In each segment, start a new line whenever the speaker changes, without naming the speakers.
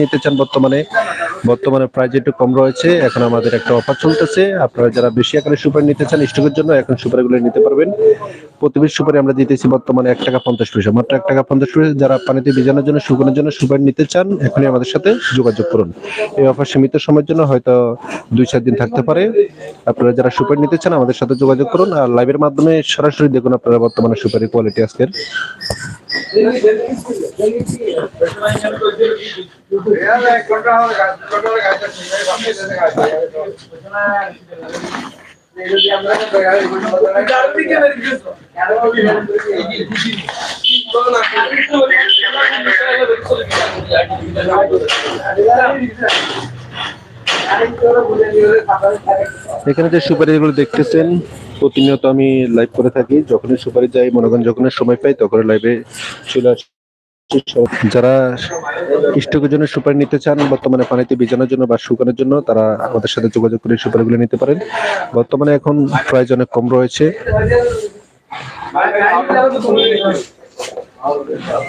নিতে চান বর্তমানে। বর্তমানে প্রাইস একটু কম রয়েছে, এখন আমাদের একটা অফার চলতেছে। আপনারা যারা বেশি আকারে সুপারি নিতে চান স্টকের জন্য, এখন সুপারিগুলো নিতে পারবেন। প্রতি পিস সুপারি আমরা দিতেছি বর্তমানে এক টাকা পঞ্চাশ পয়সা। মাত্র এক টাকা পঞ্চাশ পয়সা যারা পানিতে ভিজানোর জন্য, শুকানোর জন্য সুপারি নিতে চান, এখনই আমাদের সাথে যোগাযোগ করুন। এই অফার সীমিত সময়ের জন্য হয়তো দুই চার দিন থাকতে পারে। আপনারা যারা সুপারি নিতে চান, আমাদের সাথে যোগাযোগ করুন। আর লাইভের মাধ্যমে সরাসরি দেখুন আপনারা বর্তমানে সুপারি কোয়ালিটি আজকের। এখানে যে সুপারিগুলো দেখতেছেন প্রতিনিয়ত আমি লাইভ করে থাকি। যখনই সুপারি যাই, মনে করেন যখনই সময় পাই তখন লাইভে চলে আসি। যারা স্টকের জন্য সুপারি নিতে চান, বর্তমানে পানিতে ভিজানোর জন্য বা শুকানোর জন্য, তারা আমাদের সাথে যোগাযোগ করে সুপারিগুলো নিতে পারেন। বর্তমানে এখন প্রাইস অনেক কম রয়েছে।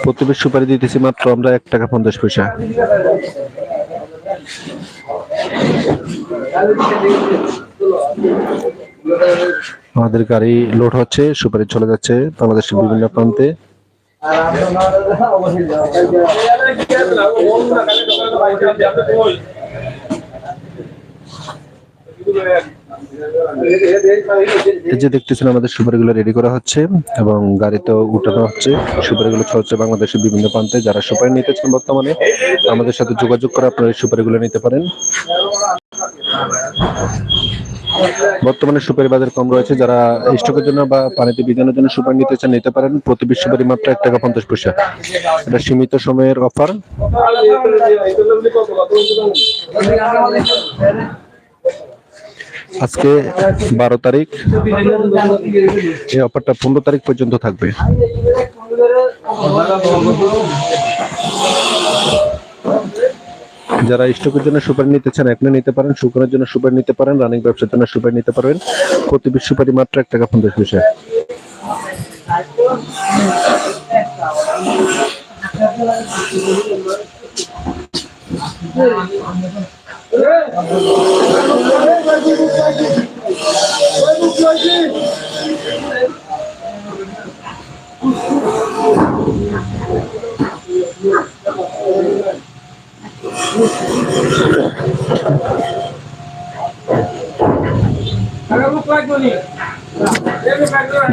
প্রতি পিস সুপারি দিতেছি মাত্র আমরা এক টাকা পঞ্চাশ পয়সা। আমাদের গাড়ি লোড হচ্ছে, সুপারি চলে যাচ্ছে বাংলাদেশের বিভিন্ন প্রান্তে। এই যে দেখতেছেন, আমাদের সুপারিগুলো রেডি করা হচ্ছে এবং গাড়িতে উঠানো হচ্ছে। সুপারিগুলো চলছে বাংলাদেশের বিভিন্ন প্রান্তে। যারা সুপারি নিতে চান বর্তমানে, আমাদের সাথে যোগাযোগ করে আপনারা সুপারিগুলো নিতে পারেন। বর্তমানে সুপারি বাজার কম রয়েছে। যারা স্টকের জন্য বা পানিতে বিজানোর জন্য সুপারি নিতে চান, নিতে পারেন। প্রতি বিশ সুপারি মাত্র এক টাকা পঞ্চাশ পয়সা। এটা সীমিত সময়ের অফার। আজকে বারো তারিখ। এই অফারটা পনেরো তারিখ পর্যন্ত থাকবে। যারা স্টকের জন্য সুপারি নিতে চান এখনও নিতে পারেন, শুকানোর জন্য সুপারি নিতে পারেন রানিং ব্যবসার জন্য সুপারি নিতে পারবেন। প্রতি বিশ সুপারি মাত্র এক টাকা পঞ্চাশ পয়সা।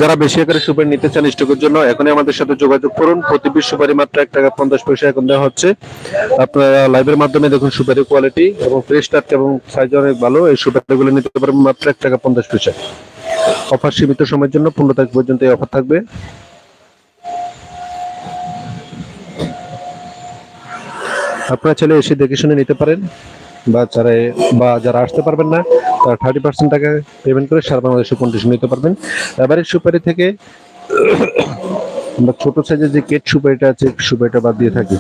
যারা বেশি আকারে সুপারি নিতে চান স্টকের জন্য, এখনই আমাদের সাথে যোগাযোগ করুন। প্রতি পিস সুপারি মাত্র এক টাকা পঞ্চাশ পয়সা এখন দেওয়া হচ্ছে। আপনারা লাইভের মাধ্যমে দেখুন সুপারি কোয়ালিটি এবং ফ্রেশ টাটকা এবং সাইজ অনেক ভালো, এই সুপারিগুলো নিতে পারবেন মাত্র এক টাকা পঞ্চাশ পয়সা। অফার সীমিত সময়ের জন্য পনেরো তারিখ পর্যন্ত এই অফার থাকবে। আপনারা চাইলে এসে দেখে শুনে নিতে পারেন, বা যারা বা যারা আসতে পারবেন না থার্টি পার্সেন্ট টাকা পেমেন্ট করে সারা বাংলাদেশে কন্ডিশন নিতে পারবেন। এবারে সুপারি থেকে আমরা ছোট সাইজের যে কেট সুপারিটা আছে, সুপারিটা বাদ দিয়ে থাকি।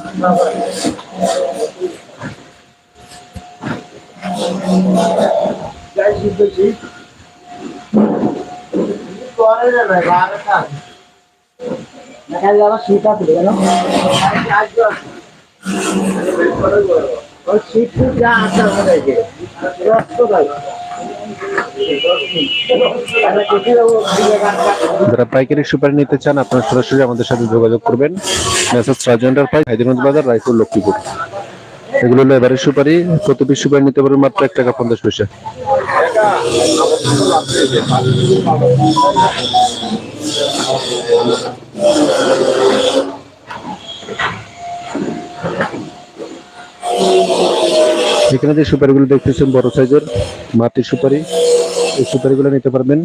যারা পাইকারি সুপারি নিতে চান, আপনারা সরাসরি আমাদের সাথে যোগাযোগ করবেন। মেসেজ রাজেন্ডার পাই, হায়দ্রাবাদ বাজার, রায়পুর, লক্ষ্মীপুর। এগুলো হলো এবারের সুপারি। প্রতি পিস সুপারি নিতে পারবেন? মাত্র এক টাকা পঞ্চাশ পয়সা। এখানে যে সুপারিগুলো দেখতেছেন, বড় সাইজের মাটির সুপারি, এই সুপারিগুলো নিতে পারবেন।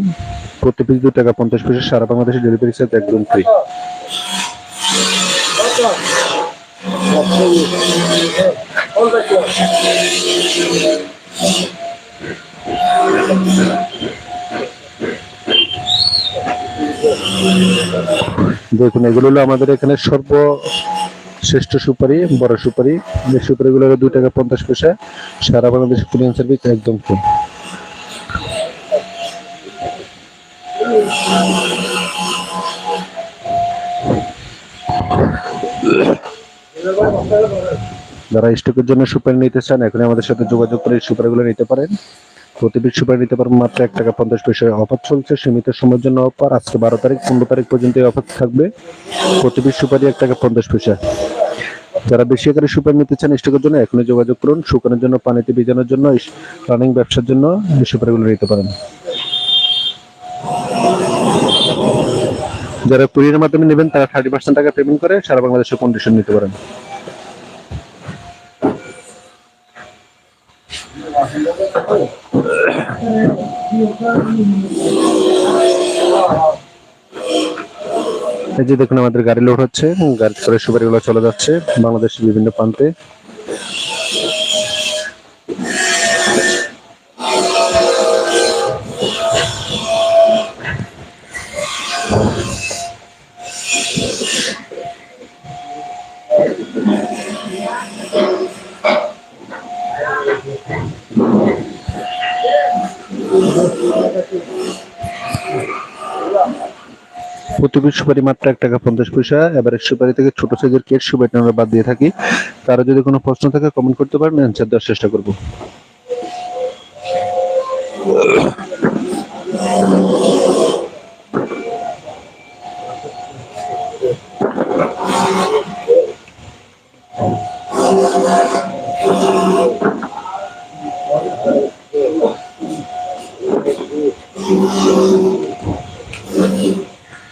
প্রতি পিস দু টাকা পঞ্চাশ পয়সা, সারা বাংলাদেশে ডেলিভারি চার্জ একদম ফ্রি দেখুন, এগুলো আমাদের এখানে সর্ব শ্রেষ্ঠ সুপারি, বড় সুপারি। সুপারিগুলো হলো দু টাকা পঞ্চাশ পয়সা সারা বাংলাদেশ কুরিয়ান সার্ভিস একদম ফ্রি যারা স্টকের জন্য সুপারি নিতে চান এখন আমাদের সাথে যোগাযোগ করে সুপারিগুলো নিতে পারেন। প্রতি সুপারি নিতে পারবেন মাত্র এক টাকা পঞ্চাশ পয়সা অফার চলছে। সীমিত সময়ের জন্য অফার। আজকে বারো তারিখ, পনেরো তারিখ পর্যন্ত এই অফার থাকবে। প্রতি সুপারি এক টাকা পঞ্চাশ পয়সা যারা বেশি আকারে সুপারি নিতে চান স্টকের জন্য এখনই যোগাযোগ করুন। শুকানোর জন্য, পানিতে ভিজানোর জন্য রানিং ব্যবসার জন্য এই সুপারিগুলো নিতে পারেন। যারা কুরিয়ারের মাধ্যমে নেবেন, তারা থার্টি পার্সেন্ট টাকা পেমেন্ট করে সারা বাংলাদেশে কন্ডিশন নিতে পারেন। এই যে দেখুন, আমাদের গাড়ি লোড হচ্ছে। গাড়ি করে সুপারিগুলো চলে যাচ্ছে বাংলাদেশের বিভিন্ন প্রান্তে। প্রতি সুপারি মাত্র এক টাকা পঞ্চাশ পয়সা। এবারে সুপারি থেকে ছোট সাইজের কেট সুপারিটা আমরা বাদ দিয়ে থাকি। তারা যদি কোনো প্রশ্ন থাকে কমেন্ট করতে পারেন অ্যান্সার দেওয়ার চেষ্টা করব।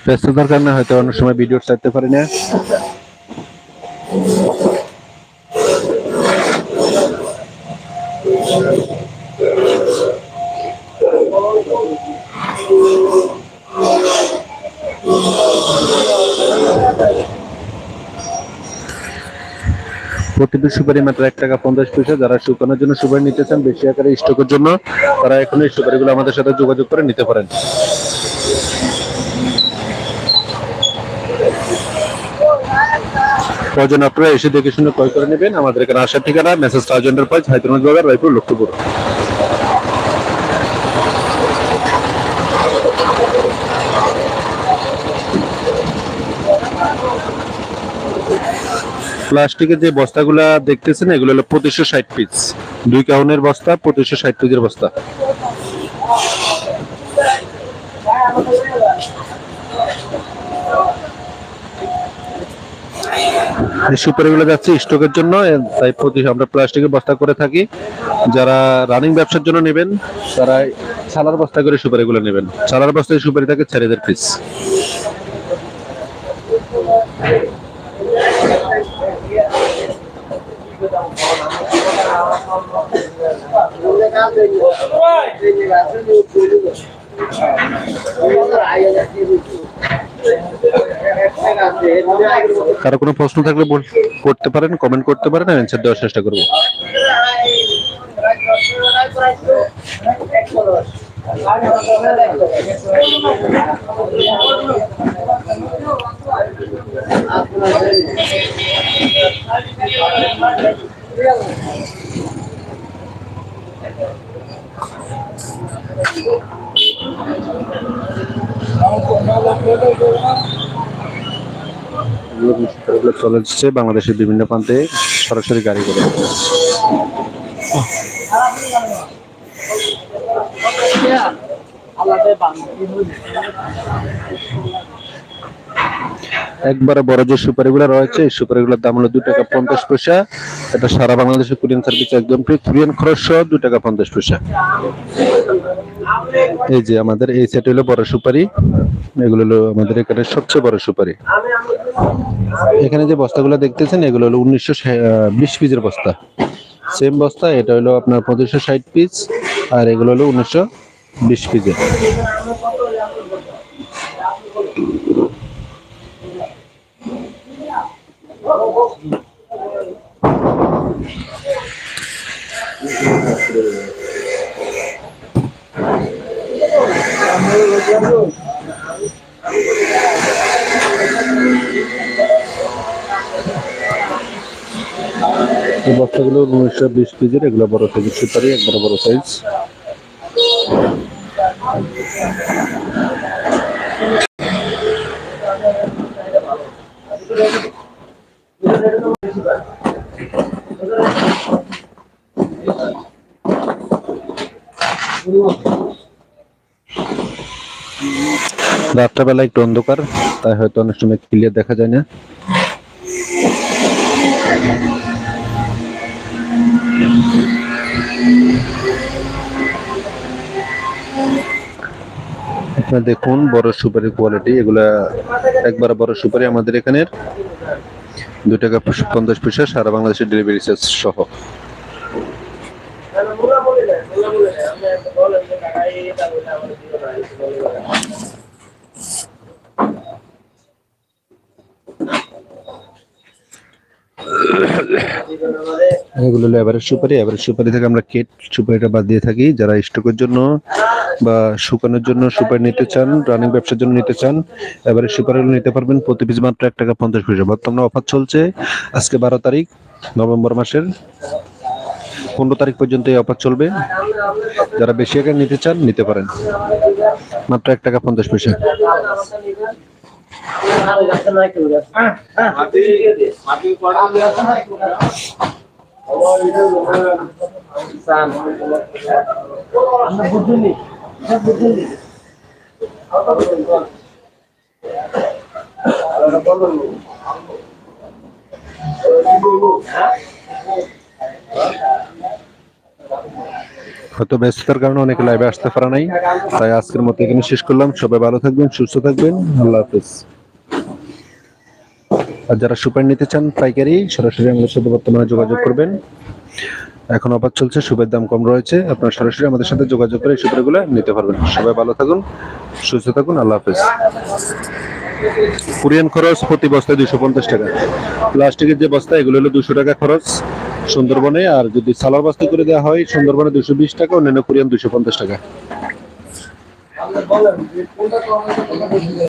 ব্যস্ততার কারণে হয়তো অনেক সময় ভিডিও চাইতে পারি না। প্রতিটি সুপারি মাত্র এক টাকা পঞ্চাশ পয়সা। যারা শুকানোর জন্য সুপারি নিতে চান, বেশি আকারে স্টকের জন্য, তারা এখন এই সুপারিগুলো আমাদের সাথে যোগাযোগ করে নিতে পারেন। প্রয়োজন আপনারা এসে দেখে শুনে ক্রয় করে নেবেন? আমাদের এখানে আসার ঠিকানা, মেসেজ তাজ এন্টারপ্রাইজ হায়দ্রাবাদ বাজার, রায়পুর, লক্ষ্মীপুর। প্লাস্টিকের যে বস্তাগুলা দেখতেছেন, এগুলো হলো পঁচিশশো ষাট পিস দুই কাউনের বস্তা, পঁচিশশো ষাট পিসের বস্তা। সুপারিগুলো যাচ্ছে স্টকের জন্য তাই প্রতি আমরা প্লাস্টিকের বস্তা করে থাকি। যারা রানিং ব্যবসার জন্য নেবেন, তারা সালার বস্তা করে সুপারিগুলো নেবেন। সালার বস্তায় সুপারি থাকে ছেলেদের পিস কারও কোনো প্রশ্ন থাকলে করতে পারেন কমেন্ট করতে পারেন অ্যান্সার দেওয়ার চেষ্টা করব। এগুলো সুপারিগুলো চলে বাংলাদেশের বিভিন্ন প্রান্তে সরাসরি গাড়ি করে। একবারে বড় যে সুপারিগুলো রয়েছে, এই সুপারিগুলোর দাম হলো দু টাকা পঞ্চাশ পয়সা। এটা সারা বাংলাদেশের কুরিয়ান সার্ভিস একদম ফ্রি কুরিয়ান খরচ সহ দু টাকা পঞ্চাশ পয়সা। এই যে আমাদের এই সেট হলো বড় সুপারি। এগুলো হলো আমাদের এখানে সবচেয়ে বড় সুপারি। এখানে যে বস্তাগুলো দেখতেছেন, এগুলো হলো উনিশশো বিশ পিসের বস্তা। সেম বস্তা, এটা হলো আপনার পঁচিশশো ষাট পিস আর এগুলো হলো উনিশশো বিশ পিসের এই বস্তাগুলো উনিশশো বিশ পিসের এগুলো বড় সাইজের সুপারি একবারে বড় সাইজ রাত্রেবেলা একটু অন্ধকার, তাই হয়তো অনেক সময় ক্লিয়ার দেখা যায় না। আপনারা দেখুন, বড় সুপারি কোয়ালিটি এগুলা একবার বড় সুপারি আমাদের এখানের। দু টাকা পঞ্চাশ পয়সা, সারা বাংলাদেশের ডেলিভারি চার্জ সহ। এগুলো হলো এভারেজ সুপারি। এভারেজ সুপারি থেকে আমরা কেট সুপারিটা বাদ দিয়ে থাকি। যারা স্টকের জন্য বা শুকানোর জন্য সুপারি নিতে চান রানিং ব্যবসার জন্য নিতে চান এভারেজ সুপারিগুলো নিতে পারবেন। প্রতি পিস মাত্র এক টাকা পঞ্চাশ পয়সা। বর্তমানে অফার চলছে আজকে বারো তারিখ, নভেম্বর মাসের। পনেরো তারিখ পর্যন্ত এই অফার চলবে। যারা বেশি আকার নিতে চান, নিতে পারেন। মাত্র এক টাকা পঞ্চাশ পয়সা। হয়তো ব্যস্ততার কারণে অনেকে লাইভে আসতে পারা নাই। তাই আজকের মতো এখানে শেষ করলাম। সবাই ভালো থাকবেন, সুস্থ থাকবেন। আল্লাহ হাফেজ। আর যারা সুপার নিতে চান পাইকারি, সরাসরি আমাদের সাথে বর্তমানে যোগাযোগ করবেন। এখন অফার চলছে, সুপের দাম কম রয়েছে। আপনারা সরাসরি আমাদের সাথে যোগাযোগ করে এই সুপারগুলো নিতে পারবেন। সবাই ভালো থাকুন, সুস্থ থাকুন, আল্লাহ হাফেজ। কোরিয়ান খরচ প্রতি বস্তায় দুশো পঞ্চাশ টাকা। প্লাস্টিকের যে বস্তা, এগুলো হলো দুশো টাকা খরচ। সুন্দরবনে আর যদি সালার বস্তা করে দেওয়া হয়, সুন্দরবনে দুশো বিশ টাকা, অন্যান্য কোরিয়ান দুশো পঞ্চাশ টাকা।